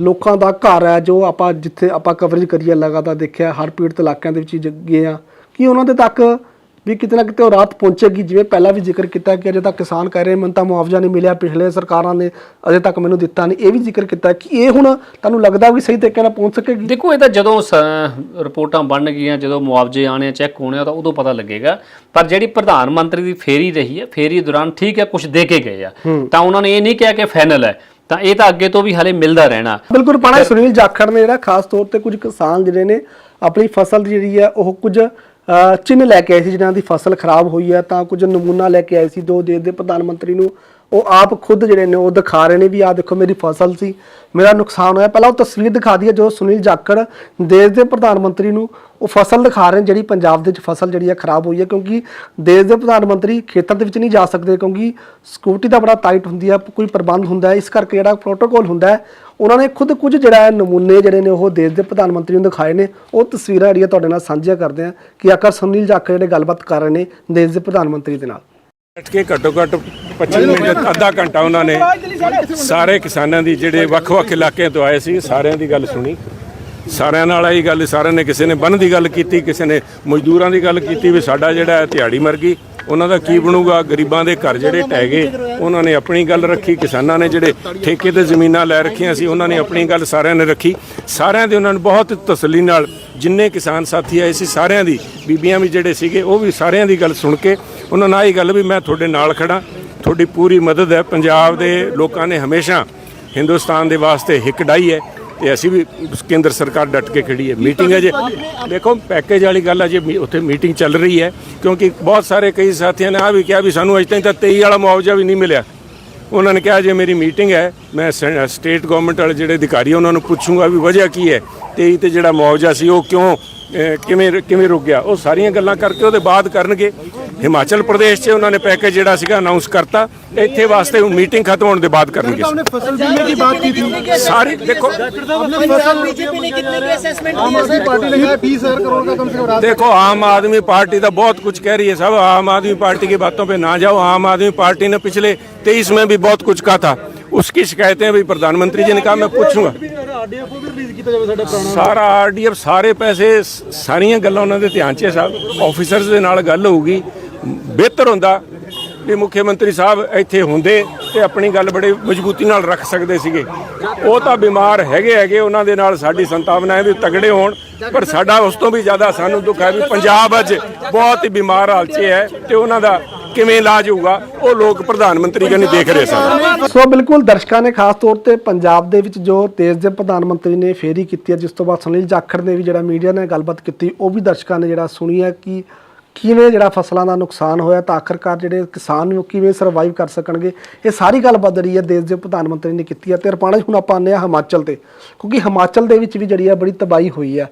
ਲੋਕਾਂ ਦਾ ਘਰ ਹੈ, ਜੋ ਆਪਾਂ ਜਿੱਥੇ ਆਪਾਂ ਕਵਰੇਜ ਕਰੀਏ, ਲਗਾਤਾਰ ਦੇਖਿਆ, ਹਰ ਪੀੜਤ ਇਲਾਕਿਆਂ ਦੇ ਵਿੱਚ ਜ- ਗਏ ਆ ਕਿ ਉਹਨਾਂ ਦੇ ਤੱਕ ਵੀ ਕਿਤੇ ਨਾ ਕਿਤੇ ਉਹ ਰਾਤ ਪਹੁੰਚੇਗੀ। ਜਿਵੇਂ ਪਹਿਲਾਂ ਵੀ ਜ਼ਿਕਰ ਕੀਤਾ ਕਿ ਅਜੇ ਤੱਕ ਕਿਸਾਨ ਕਹਿ ਰਹੇ ਮੈਨੂੰ ਤਾਂ ਮੁਆਵਜ਼ਾ ਨਹੀਂ ਮਿਲਿਆ ਪਿਛਲੇ ਸਰਕਾਰਾਂ ਨੇ ਅਜੇ ਤੱਕ ਮੈਨੂੰ ਦਿੱਤਾ ਨਹੀਂ। ਇਹ ਵੀ ਜ਼ਿਕਰ ਕੀਤਾ ਕਿ ਇਹ ਹੁਣ ਤੁਹਾਨੂੰ ਲੱਗਦਾ ਵੀ ਸਹੀ ਤਰੀਕੇ ਨਾਲ ਪਹੁੰਚ ਸਕੇਗੀ? ਦੇਖੋ ਇਹ ਤਾਂ ਜਦੋਂ ਰਿਪੋਰਟਾਂ ਬਣ ਗਈਆਂ ਜਦੋਂ ਮੁਆਵਜ਼ੇ ਆਣੇ ਚੈੱਕ ਹੋਣੇ ਆ ਤਾਂ ਉਦੋਂ ਪਤਾ ਲੱਗੇਗਾ। ਪਰ ਜਿਹੜੀ ਪ੍ਰਧਾਨ ਮੰਤਰੀ ਦੀ ਫੇਰੀ ਰਹੀ ਹੈ ਫੇਰੀ ਦੌਰਾਨ ਠੀਕ ਹੈ ਕੁਝ ਦੇ ਕੇ ਗਏ ਆ। ਤਾਂ ਉਹਨਾਂ ਨੇ ਇਹ ਨਹੀਂ ਕਿਹਾ ਕਿ ਫਾਈਨਲ ਹੈ। ਤਾਂ ਇਹ ਤਾਂ ਅੱਗੇ ਤੋਂ ਵੀ ਹਲੇ ਮਿਲਦਾ ਰਹਿਣਾ। ਬਿਲਕੁਲ ਪਾਣਾ ਸੁਨੀਲ ਜਾਖੜ ਨੇ ਜਿਹੜਾ ਖਾਸ ਤੌਰ ਤੇ ਕੁਝ ਕਿਸਾਨ ਜਿਹੜੇ ਨੇ ਆਪਣੀ ਫਸਲ ਜਿਹੜੀ ਹੈ ਉਹ ਕੁਝ ਅਹ, ਚਿੰਨ੍ਹ ਲੈ ਕੇ ਆਏ ਸੀ ਜਿਨ੍ਹਾਂ ਦੀ ਫਸਲ ਖਰਾਬ ਹੋਈ ਹੈ ਤਾਂ ਕੁਝ ਨਮੂਨਾ ਲੈ ਕੇ ਆਏ ਸੀ ਦੋ ਦੇਸ਼ ਦੇ ਪ੍ਰਧਾਨ ਮੰਤਰੀ ਨੂੰ। ਉਹ ਆਪ ਖੁਦ ਜਿਹੜੇ ਨੇ ਉਹ ਦਿਖਾ ਰਹੇ ਨੇ ਵੀ ਆਹ ਦੇਖੋ ਮੇਰੀ ਫਸਲ ਸੀ। ਮੇਰਾ ਨੁਕਸਾਨ ਹੋਇਆ। ਪਹਿਲਾਂ ਉਹ ਤਸਵੀਰ ਦਿਖਾ ਦਈਏ, ਜੋ ਸੁਨੀਲ ਜਾਖੜ ਦੇਸ਼ ਦੇ ਪ੍ਰਧਾਨ ਮੰਤਰੀ ਨੂੰ ਉਹ ਫਸਲ ਦਿਖਾ ਰਹੇ ਨੇ, ਜਿਹੜੀ ਪੰਜਾਬ ਦੇ ਵਿੱਚ ਫਸਲ ਜਿਹੜੀ ਹੈ ਖਰਾਬ ਹੋਈ ਹੈ, ਕਿਉਂਕਿ ਦੇਸ਼ ਦੇ ਪ੍ਰਧਾਨ ਮੰਤਰੀ ਖੇਤਾਂ ਦੇ ਵਿੱਚ ਨਹੀਂ ਜਾ ਸਕਦੇ, ਕਿਉਂਕਿ ਸਿਕਿਉਰਿਟੀ ਦਾ ਬੜਾ ਟਾਈਟ ਹੁੰਦੀ ਹੈ ਕੋਈ ਪ੍ਰਬੰਧ ਹੁੰਦਾ ਹੈ। ਇਸ ਕਰਕੇ ਜਿਹੜਾ ਪ੍ਰੋਟੋਕੋਲ ਹੁੰਦਾ ਹੈ, ਉਹਨਾਂ ਨੇ ਖੁਦ ਕੁਝ ਜਿਹੜਾ ਹੈ ਨਮੂਨੇ ਜਿਹੜੇ ਨੇ ਉਹ ਦੇਸ਼ ਦੇ ਪ੍ਰਧਾਨ ਮੰਤਰੀ ਨੂੰ ਦਿਖਾਏ ਨੇ। ਉਹ ਤਸਵੀਰਾਂ ਜਿਹੜੀਆਂ ਤੁਹਾਡੇ ਨਾਲ ਸਾਂਝੀਆਂ ਕਰਦੇ ਆ ਕਿ ਆਕਰ ਸੁਨੀਲ ਜਾਖੜ ਜਿਹੜੇ ਗੱਲਬਾਤ ਕਰ ਰਹੇ ਨੇ ਦੇਸ਼ ਦੇ ਪ੍ਰਧਾਨ ਮੰਤਰੀ ਦੇ ਨਾਲ। ਬੈਠ ਕੇ ਘੱਟੋ ਘੱਟ 25 ਮਿੰਟ, ਅੱਧਾ ਘੰਟਾ ਉਹਨਾਂ ਨੇ ਸਾਰੇ ਕਿਸਾਨਾਂ ਦੀ ਜਿਹੜੇ ਵੱਖ-ਵੱਖ ਇਲਾਕਿਆਂ ਤੋਂ ਆਏ ਸੀ, ਸਾਰਿਆਂ ਦੀ ਗੱਲ ਸੁਣੀ। ਸਾਰਿਆਂ ਨਾਲ ਆਈ ਗੱਲ, ਸਾਰਿਆਂ ਨੇ ਕਿਸੇ ਨੇ ਬੰਨ ਦੀ ਗੱਲ ਕੀਤੀ, ਕਿਸੇ ਨੇ ਮਜ਼ਦੂਰਾਂ ਦੀ ਗੱਲ ਕੀਤੀ ਵੀ ਸਾਡਾ ਜਿਹੜਾ ਹੈ ਦਿਹਾੜੀ ਮਰ ਗਈ। ਉਹਨਾਂ ਦਾ ਕੀ ਬਣੂਗਾ? ਗਰੀਬਾਂ ਦੇ ਘਰ ਜਿਹੜੇ ਟਹਿ ਗਏ, ਉਹਨਾਂ ਨੇ ਆਪਣੀ ਗੱਲ ਰੱਖੀ, ਕਿਸਾਨਾਂ ਨੇ ਜਿਹੜੇ ਠੇਕੇ ਤੇ ਜ਼ਮੀਨਾਂ ਲੈ ਰੱਖੀਆਂ ਸੀ, ਉਹਨਾਂ ਨੇ ਆਪਣੀ ਗੱਲ ਸਾਰਿਆਂ ਨੇ ਰੱਖੀ। ਸਾਰਿਆਂ ਦੇ ਉਹਨਾਂ ਨੂੰ ਬਹੁਤ ਤਸੱਲੀ ਨਾਲ ਜਿੰਨੇ ਕਿਸਾਨ ਸਾਥੀ ਆਏ ਸੀ, ਸਾਰਿਆਂ ਦੀ, ਬੀਬੀਆਂ ਵੀ ਜਿਹੜੇ ਸੀਗੇ, ਉਹ ਵੀ ਸਾਰਿਆਂ ਦੀ ਗੱਲ ਸੁਣ ਕੇ ਉਹਨਾਂ ਨਾਲ ਇਹ ਗੱਲ ਵੀ ਮੈਂ ਤੁਹਾਡੇ ਨਾਲ ਖੜਾ ਤੁਹਾਡੀ ਪੂਰੀ ਮਦਦ ਹੈ। ਪੰਜਾਬ ਦੇ ਲੋਕਾਂ ਨੇ ਹਮੇਸ਼ਾ ਹਿੰਦੁਸਤਾਨ ਦੇ ਵਾਸਤੇ ਹਿੱਕ ਡਾਈ ਹੈ ਤੇ ਅਸੀਂ ਵੀ ਕੇਂਦਰ ਸਰਕਾਰ ਡਟ ਕੇ ਖੜੀ ਹੈ। ਮੀਟਿੰਗ ਹੈ ਜੇ ਦੇਖੋ ਪੈਕੇਜ ਵਾਲੀ ਗੱਲ ਹੈ ਜੇ ਉੱਥੇ ਮੀਟਿੰਗ ਚੱਲ ਰਹੀ ਹੈ, ਕਿਉਂਕਿ ਬਹੁਤ ਸਾਰੇ ਕਈ ਸਾਥੀਆਂ ਨੇ ਆ ਵੀ ਕਿਹਾ ਵੀ ਸਾਨੂੰ ਅਜੇ ਤਾਈਂ ਤਾਂ 23 ਵਾਲਾ ਮੁਆਵਜ਼ਾ ਵੀ ਨਹੀਂ ਮਿਲਿਆ। ਉਹਨਾਂ ਨੇ ਕਿਹਾ, ਜੇ ਮੇਰੀ ਮੀਟਿੰਗ ਹੈ, ਮੈਂ ਸ- ਸਟੇਟ ਗਵਰਨਮੈਂਟ ਵਾਲੇ ਜਿਹੜੇ ਅਧਿਕਾਰੀ ਉਹਨਾਂ ਨੂੰ ਪੁੱਛੂੰਗਾ ਵੀ ਵਜ੍ਹਾ ਕੀ ਹੈ। 23 ਤੇ ਜਿਹੜਾ ਮੁਆਵਜ਼ਾ ਸੀ, ਉਹ ਕਿਉਂ ਕਿਵੇਂ ਕਿਵੇਂ ਰੁਕ ਗਿਆ ਉਹ ਸਾਰੀਆਂ ਗੱਲਾਂ ਕਰਕੇ ਉਹਦੇ ਬਾਅਦ ਕਰਨਗੇ ਹਿਮਾਚਲ ਪ੍ਰਦੇਸ਼ 'ਚ ਉਹਨਾਂ ਨੇ ਪੈਕੇਜ ਜਿਹੜਾ ਸੀਗਾ ਅਨਾਉਂਸ ਕਰਤਾ ਇੱਥੇ ਵਾਸਤੇ ਮੀਟਿੰਗ ਖਤਮ ਹੋਣ ਦੇ ਬਾਅਦ ਕਰਨਗੇ हमने फसल बीमे की बात की थी ਸਾਰੀ ਦੇਖੋ हमने फसल बीजेपी ने कितने की असेसमेंट आम आदमी पार्टी ने बीस हजार करोड़ का कम से कम राशि देखो आम आदमी पार्टी तो बहुत कुछ कह रही है सब आम आदमी पार्टी की बातों पे ना जाओ आम आदमी पार्टी ने पिछले तेईस में भी बहुत कुछ कहा था उसकी शिकायतें भी प्रधानमंत्री जी ने कहा मैं पूछूंगा आरडीएफ को भी रिलीज किया जावे साडा पुराना ਸਾਰਾ ਆਰਡੀਐਫ ਸਾਰੇ ਪੈਸੇ ਸ- ਸਾਰੀਆਂ ਗੱਲਾਂ ਉਹਨਾਂ ਦੇ ਧਿਆਨ 'ਚ ਹੈ ਸਾਹਿਬ ਆਫੀਸਰਸ ਦੇ ਨਾਲ ਗੱਲ ਹੋਊਗੀ ਬਿਹਤਰ ਹੁੰਦਾ ਵੀ ਮੁੱਖ ਮੰਤਰੀ ਸਾਹਿਬ ਇੱਥੇ ਹੁੰਦੇ ਤੇ ਆਪਣੀ ਗੱਲ ਬੜੇ ਮਜ਼ਬੂਤੀ ਨਾਲ ਰੱਖ ਸਕਦੇ ਸੀਗੇ ਉਹ ਤਾਂ ਬਿਮਾਰ ਹੈਗੇ ਹੈਗੇ ਉਹਨਾਂ ਦੇ ਨਾਲ ਸਾਡੀ ਸੰਤਾਵਨਾ ਹੈ ਵੀ ਤਗੜੇ ਹੋਣ ਪਰ ਸਾਡਾ ਉਸ ਤੋਂ ਵੀ ਜ਼ਿਆਦਾ ਸਾਨੂੰ ਦੁੱਖ ਹੈ ਵੀ ਪੰਜਾਬ ਅੱਜ ਬਹੁਤ ਹੀ ਬਿਮਾਰ ਹਾਲਤ 'ਚ ਹੈ ਤੇ ਉਹਨਾਂ ਦਾ ਕਿਵੇਂ ਇਲਾਜ ਹੋਊਗਾ, ਉਹ ਲੋਕ ਪ੍ਰਧਾਨ ਮੰਤਰੀ ਕਨੀ ਦੇਖ ਰਹੇ ਸਨ। ਸੋ ਬਿਲਕੁਲ ਦਰਸ਼ਕਾਂ ਨੇ ਖਾਸ ਤੌਰ ਤੇ ਪੰਜਾਬ ਦੇ ਵਿੱਚ ਜੋ ਦੇਸ਼ ਦੇ ਪ੍ਰਧਾਨ ਮੰਤਰੀ ਨੇ ਫੇਰੀ ਕੀਤੀ ਹੈ, ਜਿਸ ਤੋਂ ਬਾਅਦ ਸੁਨੀਲ ਜਾਖੜ ਨੇ ਵੀ ਜਿਹੜਾ ਮੀਡੀਆ ਨਾਲ ਗੱਲਬਾਤ ਕੀਤੀ, ਉਹ ਵੀ ਦਰਸ਼ਕਾਂ ਨੇ ਜਿਹੜਾ ਸੁਣੀ ਹੈ ਕਿ ਕਿਵੇਂ ਜਿਹੜਾ ਫਸਲਾਂ ਦਾ ਨੁਕਸਾਨ ਹੋਇਆ ਤਾਂ ਆਖਰਕਾਰ ਜਿਹੜੇ ਕਿਸਾਨ ਨੇ ਉਹ ਕਿਵੇਂ ਸਰਵਾਈਵ ਕਰ ਸਕਣਗੇ, ਇਹ ਸਾਰੀ ਗੱਲਬਾਤ ਜਿਹੜੀ ਹੈ ਦੇਸ਼ ਦੇ ਪ੍ਰਧਾਨ ਮੰਤਰੀ ਨੇ ਕੀਤੀ ਹੈ। ਤੇ ਰਪਾਣਾ ਹੁਣ ਆਪਾਂ ਆਉਂਦੇ ਹਾਂ ਹਿਮਾਚਲ ਤੇ, ਕਿਉਂਕਿ ਹਿਮਾਚਲ ਦੇ ਵਿੱਚ ਵੀ ਜਿਹੜੀ ਆ ਬੜੀ ਤਬਾਹੀ ਹੋਈ ਹੈ।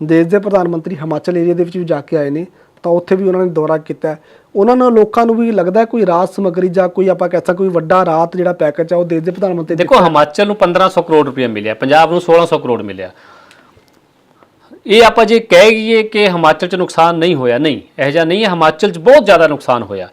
ਦੇਸ਼ ਦੇ ਪ੍ਰਧਾਨ ਮੰਤਰੀ ਹਿਮਾਚਲ ਏਰੀਆ ਦੇ ਵਿੱਚ ਵੀ ਜਾ ਕੇ ਆਏ ਨੇ ਤਾਂ ਉੱਥੇ ਵੀ ਉਹਨਾਂ ਨੇ ਦੌਰਾ ਕੀਤਾ ਉਹਨਾਂ ਨੂੰ ਲੋਕਾਂ ਨੂੰ ਵੀ ਲੱਗਦਾ ਕੋਈ ਰਾਹਤ ਸਮੱਗਰੀ ਜਾਂ ਕੋਈ ਆਪਾਂ ਕਹਿ ਸਕਦੇ ਕੋਈ ਵੱਡਾ ਰਾਤ ਜਿਹੜਾ ਪੈਕੇਜ ਆ, ਉਹ ਦੇਸ਼ ਦੇ ਪ੍ਰਧਾਨ ਮੰਤਰੀ ਦੇਖੋ, ਹਿਮਾਚਲ ਨੂੰ 1500 ਕਰੋੜ ਰੁਪਏ ਮਿਲਿਆ, ਪੰਜਾਬ ਨੂੰ 1600 ਕਰੋੜ ਮਿਲਿਆ। ਇਹ ਆਪਾਂ ਜੇ ਕਹਿ ਗਈਏ ਕਿ ਹਿਮਾਚਲ 'ਚ ਨੁਕਸਾਨ ਨਹੀਂ ਹੋਇਆ, ਨਹੀਂ, ਇਹ ਜਿਹਾ ਨਹੀਂ ਹਿਮਾਚਲ 'ਚ ਬਹੁਤ ਜ਼ਿਆਦਾ ਨੁਕਸਾਨ ਹੋਇਆ।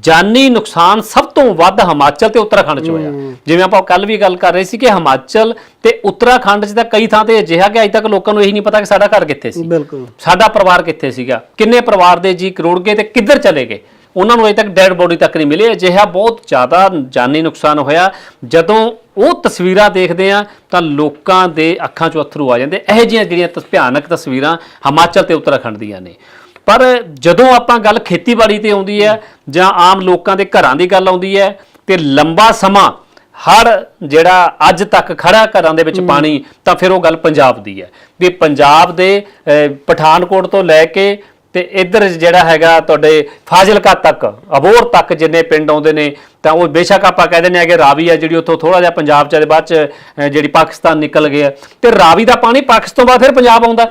ਜਾਨੀ ਨੁਕਸਾਨ ਸਭ ਤੋਂ ਵੱਧ ਹਿਮਾਚਲ ਤੇ ਉੱਤਰਾਖੰਡ 'ਚ ਹੋਇਆ। ਜਿਵੇਂ ਆਪਾਂ ਕੱਲ ਵੀ ਗੱਲ ਕਰ ਰਹੇ ਸੀ ਕਿ ਹਿਮਾਚਲ ਤੇ ਉੱਤਰਾਖੰਡ 'ਚ ਤਾਂ ਕਈ ਥਾਂ ਤੇ ਅਜਿਹਾ ਕਿ ਅਜੇ ਤੱਕ ਲੋਕਾਂ ਨੂੰ ਇਹੀ ਨਹੀਂ ਪਤਾ ਕਿ ਸਾਡਾ ਘਰ ਕਿੱਥੇ ਸੀ। ਬਿਲਕੁਲ। ਸਾਡਾ ਪਰਿਵਾਰ ਕਿੱਥੇ ਸੀਗਾ? ਕਿੰਨੇ ਪਰਿਵਾਰ ਦੇ ਜੀ ਕਰੋੜ ਗਏ ਤੇ ਕਿੱਧਰ ਚਲੇ ਗਏ? ਉਹਨਾਂ ਨੂੰ ਅਜੇ ਤੱਕ ਡੈਡ ਬੋਡੀ ਤੱਕ ਨਹੀਂ ਮਿਲੀ। ਅਜਿਹਾ ਬਹੁਤ ਜ਼ਿਆਦਾ ਜਾਨੀ ਨੁਕਸਾਨ ਹੋਇਆ। ਜਦੋਂ ਉਹ ਤਸਵੀਰਾਂ ਦੇਖਦੇ ਆ ਤਾਂ ਲੋਕਾਂ ਦੇ ਅੱਖਾਂ 'ਚੋਂ ਅਥਰੂ ਆ ਜਾਂਦੇ। ਇਹੋ ਜਿਹੀਆਂ ਜਿਹੜੀਆਂ ਤਸ- ਭਿਆਨਕ ਤਸਵੀਰਾਂ ਹਿਮਾਚਲ ਤੇ ਉੱਤਰਾਖੰਡ ਦੀਆਂ ਨੇ। ਪਰ ਜਦੋਂ ਆਪਾਂ ਗੱਲ ਖੇਤੀਬਾੜੀ ਤੇ ਆਉਂਦੀ ਹੈ ਜਾਂ ਆਮ ਲੋਕਾਂ ਦੇ ਘਰਾਂ ਦੀ ਗੱਲ ਆਉਂਦੀ ਹੈ ਤੇ ਲੰਬਾ ਸਮਾਂ ਹੜ ਜਿਹੜਾ ਅੱਜ ਤੱਕ ਖੜਾ ਘਰਾਂ ਦੇ ਵਿੱਚ ਪਾਣੀ ਤਾਂ ਫਿਰ ਉਹ ਗੱਲ ਪੰਜਾਬ ਦੀ ਹੈ। ਵੀ ਪੰਜਾਬ ਦੇ ਪਠਾਨਕੋਟ ਤੋਂ ਲੈ ਕੇ ਤੇ ਇੱਧਰ ਜਿਹੜਾ ਹੈਗਾ ਤੁਹਾਡੇ ਫਾਜ਼ਿਲਕਾ ਤੱਕ ਅਬੋਰ ਤੱਕ ਜਿੰਨੇ ਪਿੰਡ ਆਉਂਦੇ ਨੇ ਤਾਂ ਉਹ ਬੇਸ਼ੱਕ ਆਪਾਂ ਕਹਿ ਦਿੰਦੇ ਆ ਕਿ ਰਾਵੀ ਆ ਜਿਹੜੀ ਉੱਥੋਂ ਥੋੜਾ ਜਿਹਾ ਪੰਜਾਬ ਚ ਦੇ ਬਾਅਦ ਚ ਜਿਹੜੀ ਪਾਕਿਸਤਾਨ ਨਿਕਲ ਗਿਆ ਤੇ ਰਾਵੀ ਦਾ ਪਾਣੀ ਪਾਕਿਸਤਾਨ ਤੋਂ ਬਾਅਦ ਫਿਰ ਪੰਜਾਬ ਆਉਂਦਾ।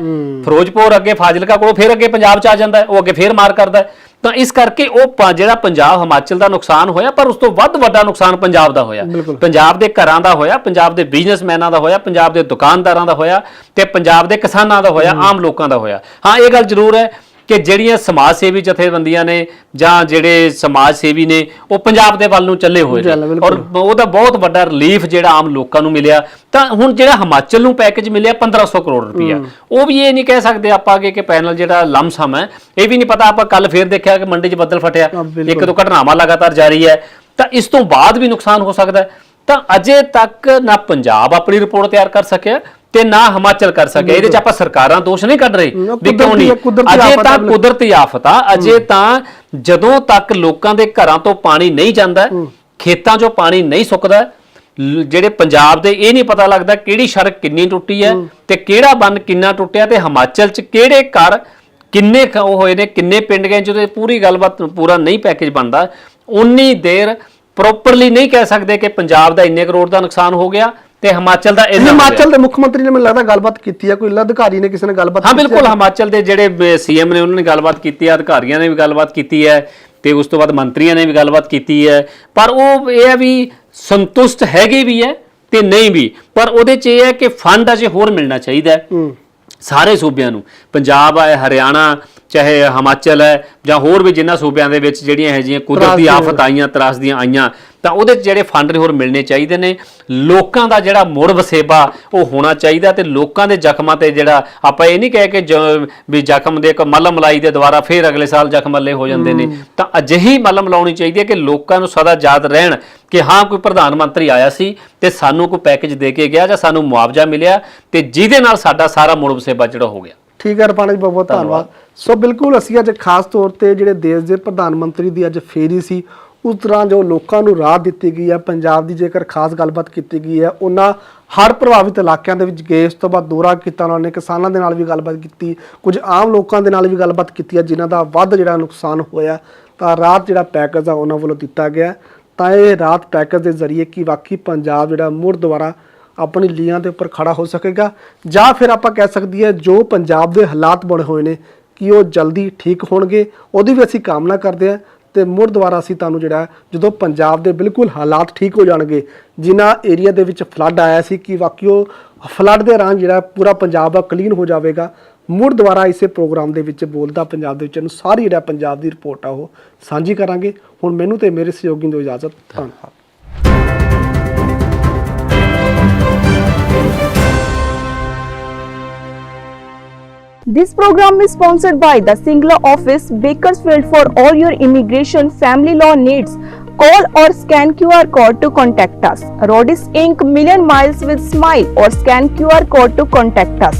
ਫਿਰੋਜ਼ਪੁਰ ਅੱਗੇ ਫਾਜ਼ਿਲਕਾ ਕੋਲੋਂ ਫਿਰ ਅੱਗੇ ਪੰਜਾਬ ਚ ਆ ਜਾਂਦਾ ਉਹ ਅੱਗੇ ਫਿਰ ਮਾਰ ਕਰਦਾ। ਤਾਂ ਇਸ ਕਰਕੇ ਉਹ ਜਿਹੜਾ ਪੰਜਾਬ ਹਿਮਾਚਲ ਦਾ ਨੁਕਸਾਨ ਹੋਇਆ ਪਰ ਉਸ ਤੋਂ ਵੱਧ ਵੱਡਾ ਨੁਕਸਾਨ ਪੰਜਾਬ ਦਾ ਹੋਇਆ। ਪੰਜਾਬ ਦੇ ਘਰਾਂ ਦਾ ਹੋਇਆ ਪੰਜਾਬ ਦੇ ਬਿਜ਼ਨਸਮੈਨਾਂ ਦਾ ਹੋਇਆ ਪੰਜਾਬ ਦੇ ਦੁਕਾਨਦਾਰਾਂ ਦਾ ਹੋਇਆ ਤੇ ਪੰਜਾਬ ਦੇ ਕਿਸਾਨਾਂ ਦਾ ਹੋਇਆ ਆਮ ਲੋਕਾਂ ਦਾ ਹੋਇਆ। ਹਾਂ ਇਹ ਗੱਲ ਜ਼ਰੂਰ ਹੈ। ਕਿ ਜਿਹੜੀਆਂ ਸਮਾਜ ਸੇਵੀ ਜਥੇਬੰਦੀਆਂ ਨੇ ਜਾਂ ਜਿਹੜੇ ਸਮਾਜ ਸੇਵੀ ਨੇ ਉਹ ਪੰਜਾਬ ਦੇ ਵੱਲ ਨੂੰ ਚੱਲੇ ਹੋਏ ਨੇ। ਔਰ ਉਹਦਾ ਬਹੁਤ ਵੱਡਾ ਰਿਲੀਫ ਜਿਹੜਾ ਆਮ ਲੋਕਾਂ ਨੂੰ ਮਿਲਿਆ। ਤਾਂ ਹੁਣ ਜਿਹੜਾ ਹਿਮਾਚਲ ਨੂੰ ਪੈਕੇਜ ਮਿਲਿਆ 1500 ਕਰੋੜ ਰੁਪਈਆ। ਉਹ ਵੀ ਇਹ ਨਹੀਂ ਕਹਿ ਸਕਦੇ ਆਪਾਂ ਅੱਗੇ ਕਿ ਪੈਨਲ ਜਿਹੜਾ ਲਮਸਮ ਹੈ ਇਹ ਵੀ ਨਹੀਂ ਪਤਾ ਆਪਾਂ ਕੱਲ ਫੇਰ ਦੇਖਿਆ ਕਿ ਮੰਡੀ 'ਚ ਬੱਦਲ ਫਟਿਆ। ਇੱਕ ਦੋ ਘਟਨਾਵਾਂ ਲਗਾਤਾਰ ਜਾਰੀ ਹੈ। ਤਾਂ ਇਸ ਤੋਂ ਬਾਅਦ ਵੀ ਨੁਕਸਾਨ ਹੋ ਸਕਦਾ ਤਾਂ ਅਜੇ ਤੱਕ ਨਾ ਪੰਜਾਬ ਆਪਣੀ ਰਿਪੋਰਟ ਤਿਆਰ ਕਰ ਸਕਿਆ ਤੇ ਨਾ ਹਿਮਾਚਲ ਕਰ ਸਕਿਆ ਇਹਦੇ 'ਚ ਆਪਾਂ ਸਰਕਾਰਾਂ ਦੋਸ਼ ਨਹੀਂ ਕੱਢ ਰਹੇ। ਵੀ ਕਿਉਂ ਨਹੀਂ? ਅਜੇ ਤਾਂ। ਕੁਦਰਤੀ ਆਫਤ ਆ। ਅਜੇ ਤਾਂ ਜਦੋਂ ਤੱਕ ਲੋਕਾਂ ਦੇ ਘਰਾਂ ਤੋਂ ਪਾਣੀ ਨਹੀਂ ਜਾਂਦਾ ਖੇਤਾਂ 'ਚੋਂ ਪਾਣੀ ਨਹੀਂ ਸੁੱਕਦਾ ਜਿਹੜੇ ਪੰਜਾਬ ਦੇ ਇਹ ਨਹੀਂ ਪਤਾ ਲੱਗਦਾ ਕਿਹੜੀ ਸੜਕ ਕਿੰਨੀ ਟੁੱਟੀ ਹੈ ਤੇ ਕਿਹੜਾ ਬੰਨ ਕਿੰਨਾ ਟੁੱਟਿਆ ਤੇ ਹਿਮਾਚਲ 'ਚ ਕਿਹੜੇ ਘਰ ਕਿੰਨੇ ਉਹ ਹੋਏ ਨੇ ਕਿੰਨੇ ਪਿੰਡ ਗਏ ਜਦੋਂ ਇਹ ਪੂਰੀ ਗੱਲਬਾਤ ਪੂਰਾ ਨਹੀਂ ਪੈਕੇਜ ਬਣਦਾ ਉਨੀ ਦੇਰ ਪ੍ਰੋਪਰਲੀ ਨਹੀਂ ਕਹਿ ਸਕਦੇ ਕਿ ਪੰਜਾਬ ਦਾ ਇੰਨੇ ਕਰੋੜ ਦਾ ਨੁਕਸਾਨ ਹੋ ਗਿਆ। ਤੇ ਹਿਮਾਚਲ ਦਾ ਇੰਨਾ ਹੋ ਗਿਆ। ਹਿਮਾਚਲ ਦੇ ਮੁੱਖ ਮੰਤਰੀ ਨੇ ਮੈਨੂੰ ਲੱਗਦਾ ਗੱਲਬਾਤ ਕੀਤੀ ਹੈ ਕੋਈ ਅਧਿਕਾਰੀ ਨੇ ਕਿਸੇ ਨੇ ਗੱਲਬਾਤ ਹਾਂ ਬਿਲਕੁਲ? ਹਿਮਾਚਲ ਦੇ ਜਿਹੜੇ ਸੀਐਮ ਨੇ ਉਹਨਾਂ ਨੇ ਗੱਲਬਾਤ ਕੀਤੀ ਹੈ ਅਧਿਕਾਰੀਆਂ ਨੇ ਵੀ ਗੱਲਬਾਤ ਕੀਤੀ ਹੈ ਤੇ ਉਸ ਤੋਂ ਬਾਅਦ ਮੰਤਰੀਆਂ ਨੇ ਵੀ ਗੱਲਬਾਤ ਕੀਤੀ ਹੈ ਪਰ ਉਹ ਇਹ ਹੈ ਵੀ ਸੰਤੁਸ਼ਟ ਹੈਗੇ ਵੀ ਹੈ ਤੇ ਨਹੀਂ ਵੀ ਪਰ ਉਹਦੇ 'ਚ ਇਹ ਹੈ ਕਿ ਫੰਡ ਅਜੇ ਹੋਰ ਮਿਲਣਾ ਚਾਹੀਦਾ ਹੂੰ ਸਾਰੇ ਸੂਬਿਆਂ ਨੂੰ। ਪੰਜਾਬ ਹੈ ਹਰਿਆਣਾ ਚਾਹੇ ਹਿਮਾਚਲ ਹੈ ਜਾਂ ਹੋਰ ਵੀ ਜਿਨ੍ਹਾਂ ਸੂਬਿਆਂ ਦੇ ਵਿੱਚ ਜਿਹੜੀਆਂ ਇਹ ਜਿਹੀਆਂ ਕੁਦਰਤੀ ਆਫਤ ਆਈਆਂ ਤਰਾਸਦੀਆਂ ਆਈਆਂ ਤਾਂ ਉਹਦੇ 'ਚ ਜਿਹੜੇ ਫੰਡ ਨੇ ਹੋਰ ਮਿਲਣੇ ਚਾਹੀਦੇ ਨੇ। ਲੋਕਾਂ ਦਾ ਜਿਹੜਾ ਮੁੜ ਵਸੇਬਾ ਉਹ ਹੋਣਾ ਚਾਹੀਦਾ ਤੇ ਲੋਕਾਂ ਦੇ ਜ਼ਖਮਾਂ ਤੇ ਜਿਹੜਾ ਆਪਾਂ ਇਹ ਨਹੀਂ ਕਹਿ ਕੇ ਜ- ਵੀ ਜ਼ਖਮ ਦੇ ਇੱਕ ਮਲਮ ਮਲਾਈ ਦੇ ਦੁਆਰਾ ਫੇਰ ਅਗਲੇ ਸਾਲ ਜ਼ਖਮ ਮੱਲੇ ਹੋ ਜਾਂਦੇ ਨੇ। ਤਾਂ ਅਜਿਹੀ ਮਲਮ ਲਾਉਣੀ ਚਾਹੀਦੀ ਹੈ ਕਿ ਲੋਕਾਂ ਨੂੰ ਸਦਾ ਯਾਦ ਰਹਿਣ। ਕਿ ਹਾਂ ਕੋਈ ਪ੍ਰਧਾਨ ਮੰਤਰੀ ਆਇਆ ਸੀ ਤੇ ਸਾਨੂੰ ਕੋਈ ਪੈਕੇਜ ਦੇ ਕੇ ਗਿਆ ਜਾਂ ਸਾਨੂੰ ਮੁਆਵਜ਼ਾ ਮਿਲਿਆ ਤੇ ਜਿਹਦੇ ਨਾਲ ਸਾਡਾ ਸਾਰਾ ਮੁੜ ਵਸੇਬਾ ਜਿਹੜਾ ਹੋ ਗਿਆ। ਠੀਕ ਹੈ ਰਪਾਣਾ ਜੀ ਬਹੁਤ ਬਹੁਤ ਧੰਨਵਾਦ। ਸੋ ਬਿਲਕੁਲ ਅਸੀਂ ਅੱਜ ਖਾਸ ਤੌਰ ਤੇ ਜਿਹੜੇ ਦੇਸ਼ ਦੇ ਪ੍ਰਧਾਨ ਮੰਤਰੀ ਦੀ ਅੱਜ ਫੇਰੀ ਸੀ ਉਸ ਤਰ੍ਹਾਂ ਜੋ ਲੋਕਾਂ ਨੂੰ ਰਾਹ ਦਿੱਤੀ ਗਈ ਹੈ ਪੰਜਾਬ ਦੀ ਜੇਕਰ ਖਾਸ ਗੱਲਬਾਤ ਕੀਤੀ ਗਈ ਹੈ ਉਹਨਾਂ ਹੜ੍ਹ ਪ੍ਰਭਾਵਿਤ ਇਲਾਕਿਆਂ ਦੇ ਵਿੱਚ ਗਏ ਉਸ ਤੋਂ ਬਾਅਦ ਦੌਰਾ ਕੀਤਾ ਉਹਨਾਂ ਨੇ ਕਿਸਾਨਾਂ ਦੇ ਨਾਲ ਵੀ ਗੱਲਬਾਤ ਕੀਤੀ ਕੁਝ ਆਮ ਲੋਕਾਂ ਦੇ ਨਾਲ ਵੀ ਗੱਲਬਾਤ ਕੀਤੀ ਹੈ ਜਿਨ੍ਹਾਂ ਦਾ ਵੱਧ ਜਿਹੜਾ ਨੁਕਸਾਨ ਹੋਇਆ ਤਾਂ ਰਾਤ ਜਿਹੜਾ ਪੈਕੇਜ ਆ ਉਹਨਾਂ ਵੱਲੋਂ ਦਿੱਤਾ ਗਿਆ। ਤਾਂ ਇਹ ਰਾਤ ਪੈਕੇਜ ਦੇ ਜ਼ਰੀਏ ਕਿ ਵਾਕਈ ਪੰਜਾਬ ਜਿਹੜਾ ਮੁੜ ਦੁਬਾਰਾ ਆਪਣੀ ਲੀਹਾਂ ਦੇ ਉੱਪਰ ਖੜਾ ਹੋ ਸਕੇਗਾ ਜਾਂ ਫਿਰ ਆਪਾਂ ਕਹਿ ਸਕਦੀ ਹੈ ਜੋ ਪੰਜਾਬ ਦੇ ਹਾਲਾਤ ਬਣੇ ਹੋਏ ਨੇ ਕਿ ਉਹ ਜਲਦੀ ਠੀਕ ਹੋਣਗੇ, ਉਹਦੀ ਵੀ ਅਸੀਂ ਕਾਮਨਾ ਕਰਦੇ ਹਾਂ ਤੇ ਮੁੜ ਦੁਬਾਰਾ ਅਸੀਂ ਤੁਹਾਨੂੰ ਜਿਹੜਾ ਜਦੋਂ ਪੰਜਾਬ ਦੇ ਬਿਲਕੁਲ ਹਾਲਾਤ ਠੀਕ ਹੋ ਜਾਣਗੇ ਜਿਨ੍ਹਾਂ ਏਰੀਆ ਦੇ ਵਿੱਚ ਫਲੱਡ ਆਇਆ ਸੀ ਕਿ ਵਾਕਈ ਉਹ ਫਲੱਡ ਦੇ ਰਾਂ ਜਿਹੜਾ ਪੂਰਾ ਪੰਜਾਬ ਆ ਕਲੀਨ ਹੋ ਜਾਵੇਗਾ ਮੁੜ ਦੁਬਾਰਾ ਇਸੇ ਪ੍ਰੋਗਰਾਮ ਦੇ ਵਿੱਚ ਬੋਲਦਾ ਪੰਜਾਬ ਦੇ ਵਿੱਚ ਨੂੰ ਸਾਰੀ ਜਿਹੜਾ ਪੰਜਾਬ ਦੀ ਰਿਪੋਰਟ ਆ ਉਹ ਸਾਂਝੀ ਕਰਾਂਗੇ ਹੁਣ ਮੈਨੂੰ ਤੇ ਮੇਰੇ ਸਹਿਯੋਗੀ ਨੂੰ ਦਿਓ ਇਜਾਜ਼ਤ ਧੰਨਵਾਦ This program is sponsored by the Singla office, Bakersfield for all your immigration family law needs. Call or scan QR code to contact us. Rodis Inc. Million Miles with Smile or scan QR code to contact us.